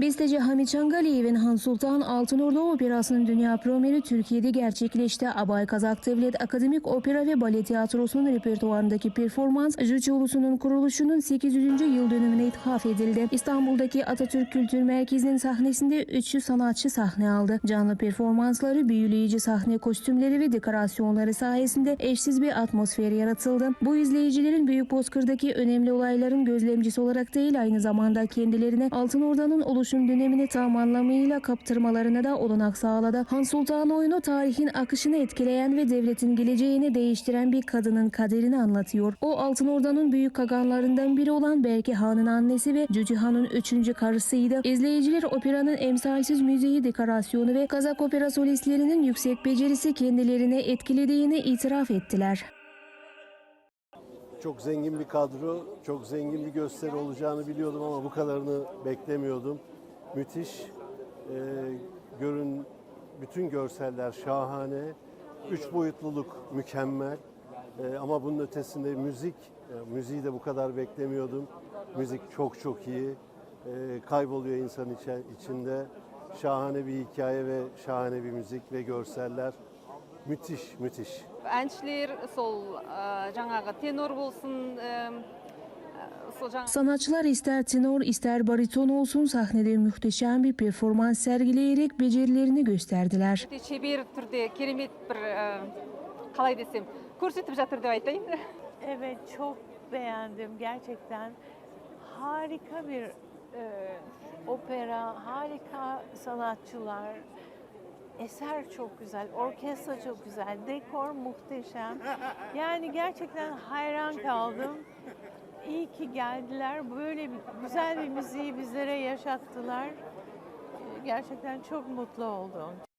Besteci Hamit Çangaliyev'in Han Sultan Altınordu Operası'nın dünya premieri Türkiye'de gerçekleşti. Abay Kazak Devlet Akademik Opera ve Bale Tiyatrosu'nun repertuarındaki performans, Jüçü Ulusu'nun kuruluşunun 800. yıl dönümüne ithaf edildi. İstanbul'daki Atatürk Kültür Merkezi'nin sahnesinde 300 sanatçı sahne aldı. Canlı performansları, büyüleyici sahne kostümleri ve dekorasyonları sayesinde eşsiz bir atmosfer yaratıldı. Bu izleyicilerin Büyük Bozkır'daki önemli olayların gözlemcisi olarak değil aynı zamanda kendilerine Altın Orda'nın oluşum dönemini tam anlamıyla kaptırmalarına da olanak sağladı. Han Sultan oyunu tarihin akışını etkileyen ve devletin geleceğini değiştiren bir kadının kaderini anlatıyor. O Altın Orda'nın büyük kaganlarından biri olan Berke Han'ın annesi ve Cücü Han'ın üçüncü karısıydı. İzleyiciler operanın emsalsiz müziği, dekorasyonu ve Kazak opera solistlerinin yüksek becerisi kendilerini etkilediğini itiraf ettiler. Çok zengin bir kadro, çok zengin bir gösteri olacağını biliyordum ama bu kadarını beklemiyordum Müthiş. Ee, görün bütün görseller şahane. Üç boyutluluk mükemmel. Ee, ama bunun ötesinde müzik, e, müziği de bu kadar beklemiyordum. Müzik çok çok iyi. Ee, kayboluyor insan içe- içinde. Şahane bir hikaye ve şahane bir müzik ve görseller. Müthiş, müthiş. әншілер сол ә, жаңағы тенор болсын ә, сол жаңағы Sanatçılar ister tenor ister bariton olsun sahnede muhteşem bir performans sergileyerek becerilerini gösterdiler. өте шебер түрде керемет бір ә, қалай десем көрсетіп жатыр деп айтайын Evet çok beğendim gerçekten. Harika bir e, opera, harika sanatçılar. Eser çok güzel, orkestra çok güzel, dekor muhteşem. Yani gerçekten hayran kaldım. İyi ki geldiler. Böyle bir, güzel bir müziği bizlere yaşattılar. Gerçekten çok mutlu oldum.